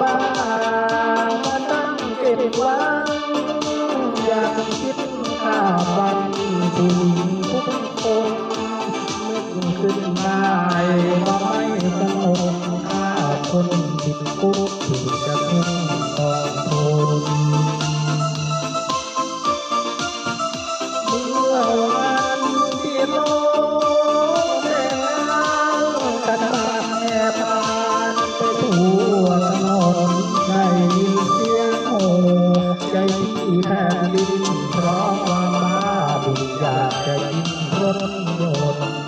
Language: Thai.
บ้ามาตั้งเก็บวางอยังคิดข้าบันที่ ลิ้นเพราะความบ้าบินอยากจะกินรสยนต์